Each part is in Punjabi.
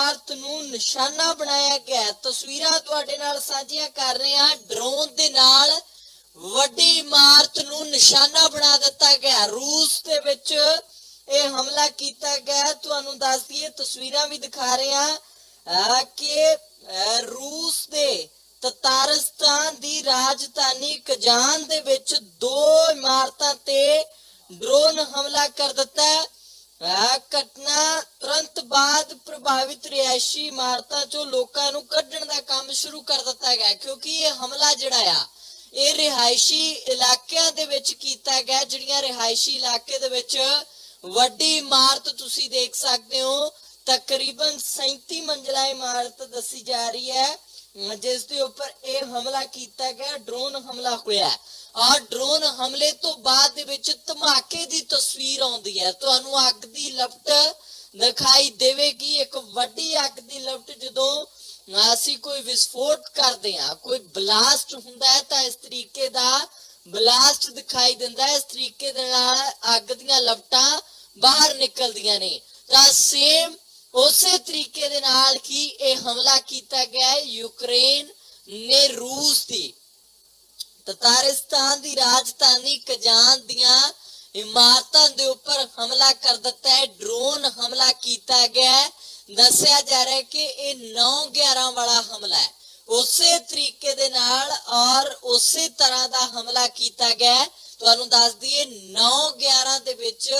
ਭਾਰਤ ਨੂੰ ਨਿਸ਼ਾਨਾ ਬਣਾਇਆ ਗਿਆ ਤਸਵੀਰਾਂ ਤੁਹਾਡੇ ਨਾਲ ਸਾਂਝੀਆਂ ਕਰ ਰਹੇ ਹਾਂ। ਡਰੋਨ ਦੇ ਨਾਲ ਵੱਡੀ ਇਮਾਰਤ ਨੂੰ ਨਿਸ਼ਾਨਾ ਬਣਾ ਦਿੱਤਾ ਗਿਆ ਰੂਸ ਦੇ ਵਿੱਚ ਇਹ ਹਮਲਾ ਕੀਤਾ ਗਿਆ ਤੁਹਾਨੂੰ ਦੱਸ ਦਈਏ, ਤਸਵੀਰਾਂ ਵੀ ਦਿਖਾ ਰਹੇ ਹਾਂ ਕਿ ਰੂਸ ਦੇ ਤਤਾਰਸਤਾਨ ਦੀ ਰਾਜਧਾਨੀ ਕਜ਼ਾਨ ਦੇ ਵਿੱਚ ਦੋ ਇਮਾਰਤਾਂ ਤੇ ਡਰੋਨ ਹਮਲਾ ਕਰ ਦਿੱਤਾ ਘਟਨਾ ਬਾਅਦ ਪ੍ਰਭਾਵਿਤ ਰਿਹਾਇਸ਼ੀ ਇਮਾਰਤਾਂ ਚੋਂ ਲੋਕਾਂ ਨੂੰ ਕੱਢਣ ਦਾ ਕੰਮ ਸ਼ੁਰੂ ਕਰ ਦਿੱਤਾ ਗਿਆ, ਕਿਉਂਕਿ ਇਹ ਹਮਲਾ ਜਿਹੜਾ ਆ, ਇਹ ਰਿਹਾਇਸ਼ੀ ਇਲਾਕਿਆਂ ਦੇ ਵਿੱਚ ਕੀਤਾ ਗਿਆ, ਜਿਹੜੀਆਂ ਰਿਹਾਇਸ਼ੀ ਇਲਾਕੇ ਦੇ ਵਿੱਚ ਵੱਡੀ ਇਮਾਰਤ ਤੁਸੀਂ ਦੇਖ ਸਕਦੇ ਹੋ, ਤਕਰੀਬਨ 37 ਮੰਜ਼ਲਾ ਇਮਾਰਤ ਦੱਸੀ ਜਾ ਰਹੀ ਹੈ, ਜਿਸ ਦੇ ਉੱਪਰ ਇਹ ਹਮਲਾ ਕੀਤਾ ਗਿਆ, ਡਰੋਨ ਹਮਲਾ ਹੋਇਆ ਔਰ ਡਰੋਨ ਹਮਲੇ ਤੋਂ ਬਾਅਦ ਦੇ ਵਿੱਚ ਧਮਾਕੇ ਦੀ ਤਸਵੀਰ ਆਉਂਦੀ ਹੈ, ਤੁਹਾਨੂੰ ਅੱਗ ਦੀ ਲਪਟ ਦਿਖਾਈ ਦੇਵੇਗੀ, ਇੱਕ ਵੱਡੀ ਅੱਗ ਦੀ ਲਪਟ ਜਦੋਂ ਅਸੀਂ ਕੋਈ ਵਿਸਫੋਟ ਕਰਦੇ ਹਾਂ, ਕੋਈ ਬਲਾਸਟ ਹੁੰਦਾ ਹੈ ਤਾਂ ਇਸ ਤਰੀਕੇ ਦਾ ਬਲਾਸਟ ਦਿਖਾਈ ਦਿੰਦਾ ਹੈ। ਇਸ ਤਰੀਕੇ ਦੇ ਨਾਲ ਅੱਗ ਦੀਆਂ ਲਪਟਾਂ ਬਾਹਰ ਨਿਕਲਦੀਆਂ ਨੇ। ਤਾਂ ਸੇਮ ਉਸੇ ਤਰੀਕੇ ਦੇ ਨਾਲ ਹੀ ਇਹ ਹਮਲਾ ਕੀਤਾ ਗਿਆ ਹੈ ਯੂਕਰੇਨ ਨੇ ਰੂਸ ਦੀ। ਤਤਾਰਿਸਤਾਨ ਦੀ ਰਾਜਧਾਨੀ ਕਜ਼ਾਨ ਦੀਆਂ ਇਮਾਰਤਾਂ ਦੇ ਉੱਪਰ ਹਮਲਾ ਕਰ ਦਿੱਤਾ ਹੈ। ਡਰੋਨ ਹਮਲਾ ਕੀਤਾ ਗਿਆ ਹੈ। ਦੱਸਿਆ ਜਾ ਰਿਹਾ ਹੈ ਕਿ ਇਹ 9/11 ਵਾਲਾ ਹਮਲਾ ਹੈ। ਉਸੇ ਤਰੀਕੇ ਦੇ ਨਾਲ ਔਰ ਉਸੇ ਤਰ੍ਹਾਂ ਦਾ ਹਮਲਾ ਕੀਤਾ ਗਿਆ ਤੁਹਾਨੂੰ ਦੱਸ ਦਈਏ 9/11 ਦੇ ਵਿੱਚ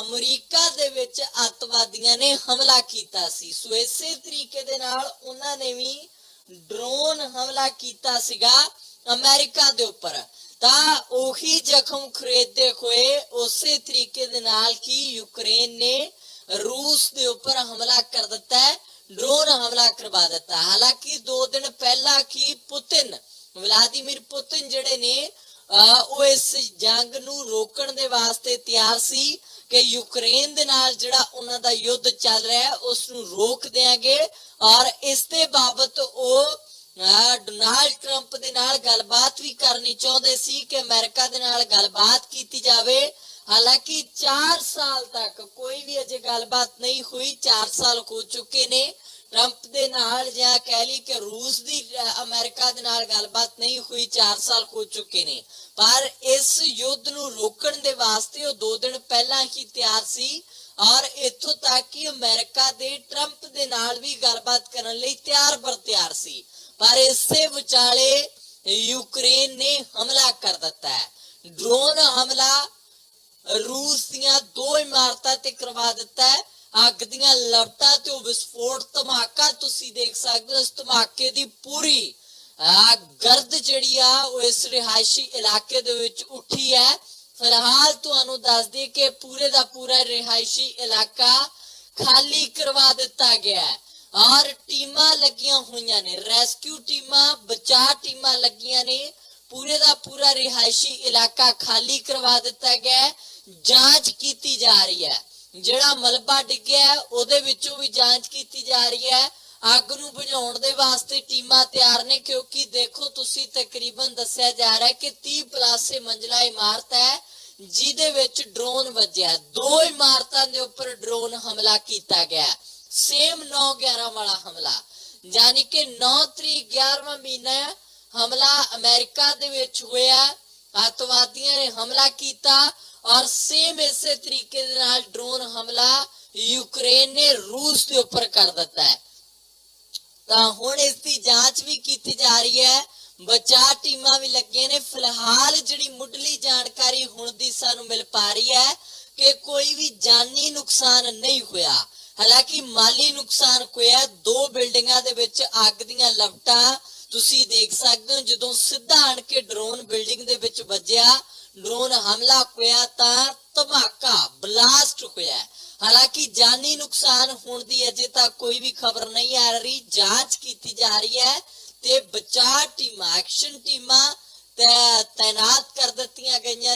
ਅਮਰੀਕਾ ਦੇ ਵਿੱਚ ਅੱਤਵਾਦੀਆਂ ਨੇ ਹਮਲਾ ਕੀਤਾ ਸੀ। ਸੋ ਇਸੇ ਤਰੀਕੇ ਦੇ ਨਾਲ ਉਹਨਾਂ ਨੇ ਵੀ ਡਰੋਨ ਹਮਲਾ ਕੀਤਾ ਸੀਗਾ ਅਮਰੀਕਾ ਦੇ ਉੱਪਰ। ਤਾਂ ਉਹੀ ਜ਼ਖਮ ਖਰੀਦਦੇ ਹੋਏ ਉਸੇ ਤਰੀਕੇ ਦੇ ਨਾਲ ਕੀ ਯੂਕਰੇਨ ਨੇ ਰੂਸ ਦੇ ਉੱਪਰ ਹਮਲਾ ਕਰ ਦਿੱਤਾ ਹੈ, ਡਰੋਨ ਹਮਲਾ ਕਰਵਾ ਦਿੱਤਾ। ਹਾਲਾਂਕਿ 2 ਦਿਨ ਪਹਿਲਾਂ ਕੀ ਪੁਤਿਨ, ਵਲਾਦੀਮੀਰ ਪੁਤਿਨ ਜਿਹੜੇ ਨੇ ਉਹ ਇਸ ਜੰਗ ਨੂੰ ਰੋਕਣ ਦੇ ਵਾਸਤੇ ਤਿਆਰ ਸੀ ਕਿ ਯੂਕਰੇਨ ਦੇ ਨਾਲ ਜਿਹੜਾ ਉਹਨਾਂ ਦਾ ਯੁੱਧ ਚੱਲ ਰਿਹਾ ਹੈ, ਉਸ ਨੂੰ ਰੋਕ ਦੇਾਂਗੇ ਔਰ ਇਸ ਦੇ ਬਾਬਤ ਉਹ ਅਹ ਡੋਨਾਲਡ ਟਰੰਪ ਦੇ ਨਾਲ ਗੱਲਬਾਤ ਵੀ ਕਰਨੀ ਚਾਹੁੰਦੇ ਸੀ ਕਿ ਅਮਰੀਕਾ ਦੇ ਨਾਲ ਗੱਲਬਾਤ ਕੀਤੀ ਜਾਵੇ। ਹਾਲਾਂਕਿ 4 ਸਾਲ ਤੱਕ ਕੋਈ ਵੀ ਅਜੇ ਗੱਲਬਾਤ ਨਹੀਂ ਹੋਈ। 4 ਸਾਲ ਹੋ ਚੁੱਕੇ ਨੇ। ਟਰੰਪ ਦੇ ਨਾਲ ਜਾਂ ਕਹਿ ਲਈ ਕਿ ਰੂਸ ਦੀ ਅਮਰੀਕਾ ਦੇ ਨਾਲ ਗੱਲਬਾਤ ਨਹੀਂ ਹੋਈ। 4 ਸਾਲ ਹੋ ਚੁੱਕੇ ਨੇ। ਪਰ ਇਸ ਯੁੱਧ ਨੂੰ ਰੋਕਣ ਦੇ ਵਾਸਤੇ ਉਹ 2 ਦਿਨ ਪਹਿਲਾਂ ਹੀ ਤਿਆਰ ਸੀ ਔਰ ਇਥੋਂ ਤੱਕ ਕਿ ਅਮਰੀਕਾ ਦੇ ਟਰੰਪ ਦੇ ਨਾਲ ਵੀ ਗੱਲਬਾਤ ਕਰਨ ਲਈ ਤਿਆਰ ਬਰ ਤਿਆਰ ਸੀ। ਪਰ ਇਸੇ ਵਿਚਾਲੇ ਯੂਕਰੇਨ ਨੇ ਹਮਲਾ ਕਰ ਦਿੱਤਾ ਹੈ। ਡਰੋਨ ਹਮਲਾ ਰੂਸ ਦੀਆਂ ਦੋ ਇਮਾਰਤਾਂ ਤੇ ਕਰਵਾ ਦਿੱਤਾ ਹੈ। ਅੱਗ ਦੀਆਂ ਲਪਟਾਂ ਤੇ ਉਹ ਵਿਸਫੋਟ ਧਮਾਕਾ ਤੁਸੀਂ ਦੇਖ ਸਕਦੇ ਹੋ। ਇਸ ਧਮਾਕੇ ਦੀ ਪੂਰੀ ਆ ਗਰਦ ਜਿਹੜੀ ਆ, ਉਹ ਇਸ ਰਿਹਾਇਸ਼ੀ ਇਲਾਕੇ ਦੇ ਵਿੱਚ ਉੱਠੀ ਹੈ। ਫਿਲਹਾਲ ਤੁਹਾਨੂੰ ਦੱਸ ਦਈਏ ਕਿ ਪੂਰੇ ਦਾ ਪੂਰਾ ਰਿਹਾਇਸ਼ੀ ਇਲਾਕਾ ਖਾਲੀ ਕਰਵਾ ਦਿੱਤਾ ਗਿਆ ਹੈ। ਔਰ ਟੀਮਾਂ ਲੱਗੀਆਂ ਹੋਈਆਂ ਨੇ ਰੈਸਕਿਊ ਟੀਮਾਂ ਬਚਾ ਟੀਮਾਂ ਲੱਗੀਆਂ ਨੇ। ਪੂਰੇ ਦਾ ਪੂਰਾ ਰਿਹਾਇਸ਼ੀ ਇਲਾਕਾ ਖਾਲੀ ਕਰਵਾ ਦਿੱਤਾ ਗਿਆ ਜਾਂਚ ਕੀਤੀ ਜਾ ਰਹੀ ਹੈ। ਜਿਹੜਾ ਮਲਬਾ ਡਿੱਗਿਆ ਉਹਦੇ ਵਿੱਚੋਂ ਵੀ ਜਾਂਚ ਕੀਤੀ ਜਾ ਰਹੀ ਹੈ। ਅੱਗ ਨੂੰ ਬੁਝਾਉਣ ਦੇ ਵਾਸਤੇ ਟੀਮਾਂ ਤਿਆਰ ਨੇ, ਕਿਉਂਕਿ ਦੇਖੋ ਤੁਸੀਂ ਤਕਰੀਬਨ ਦੱਸਿਆ ਜਾ ਰਿਹਾ ਕਿ 30 ਪਲਾਸੇ ਮੰਜ਼ਲਾ ਇਮਾਰਤ ਹੈ, ਜਿਹਦੇ ਵਿੱਚ ਡਰੋਨ ਵੱਜਿਆ। ਦੋ ਇਮਾਰਤਾਂ ਦੇ ਉੱਪਰ ਡਰੋਨ ਹਮਲਾ ਕੀਤਾ ਗਿਆ ਸੇਮ 9/11 ਵਾਲਾ ਹਮਲਾ ਯਾਨੀ ਕਿ 9 ਤਰੀਕ 11ਵਾਂ ਮਹੀਨਾ ਹਮਲਾ ਅਮਰੀਕਾ ਦੇ ਵਿੱਚ ਹੋਇਆ ਅੱਤਵਾਦੀਆਂ ਨੇ ਹਮਲਾ ਕੀਤਾ ਔਰ ਸੇਮ ਇਸੇ ਤਰੀਕੇ ਦੇ ਨਾਲ ਡਰੋਨ ਹਮਲਾ ਯੂਕਰੇਨ ਨੇ ਰੂਸ ਦੇ ਉੱਪਰ ਕਰ ਦਿੱਤਾ ਹੈ ਤਾਂ ਹੁਣ ਇਸ ਦੀ ਜਾਂਚ ਵੀ ਕੀਤੀ ਜਾ ਰਹੀ ਹੈ ਬਚਾਅ ਟੀਮਾਂ ਵੀ ਲੱਗੀਆਂ ਨੇ ਫਿਲਹਾਲ ਜਿਹੜੀ ਮੁੱਢਲੀ ਜਾਣਕਾਰੀ ਹੁਣ ਦੀ ਸਾਨੂੰ ਮਿਲ ਪਾ ਰਹੀ ਹੈ ਕਿ ਕੋਈ ਵੀ ਜਾਨੀ ਨੁਕਸਾਨ ਨਹੀਂ ਹੋਇਆ ਹਾਲਾਂਕਿ ਮਾਲੀ ਨੁਕਸਾਨ ਹੋਇਆ, ਦੋ ਬਿਲਡਿੰਗਾਂ ਦੇ ਵਿੱਚ ਅੱਗ ਦੀਆਂ ਲਪਟਾਂ ਤੁਸੀਂ ਦੇਖ ਸਕਦੇ ਹੋ, ਜਦੋਂ ਸਿੱਧਾ ਆਣ ਕੇ ਡਰੋਨ ਬਿਲਡਿੰਗ ਦੇ ਵਿੱਚ ਵੱਜਿਆ, ਡਰੋਨ ਹਮਲਾ ਹੋਇਆ ਤਾਂ ਧਮਾਕਾ, ਬਲਾਸਟ ਹੋਇਆ। ਹਾਲਾਂਕਿ ਜਾਨੀ ਨੁਕਸਾਨ ਹੋਣ ਦੀ ਅਜੇ ਤੱਕ ਕੋਈ ਵੀ ਖਬਰ ਨਹੀਂ ਆ ਰਹੀ, ਜਾਂਚ ਕੀਤੀ ਜਾ ਰਹੀ ਹੈ ਤੇ ਬਚਾਅ ਟੀਮਾਂ, ਐਕਸ਼ਨ ਟੀਮਾਂ ਤੈ- ਤਾਇਨਾਤ ਕਰ ਦਿੱਤੀਆਂ ਗਈਆਂ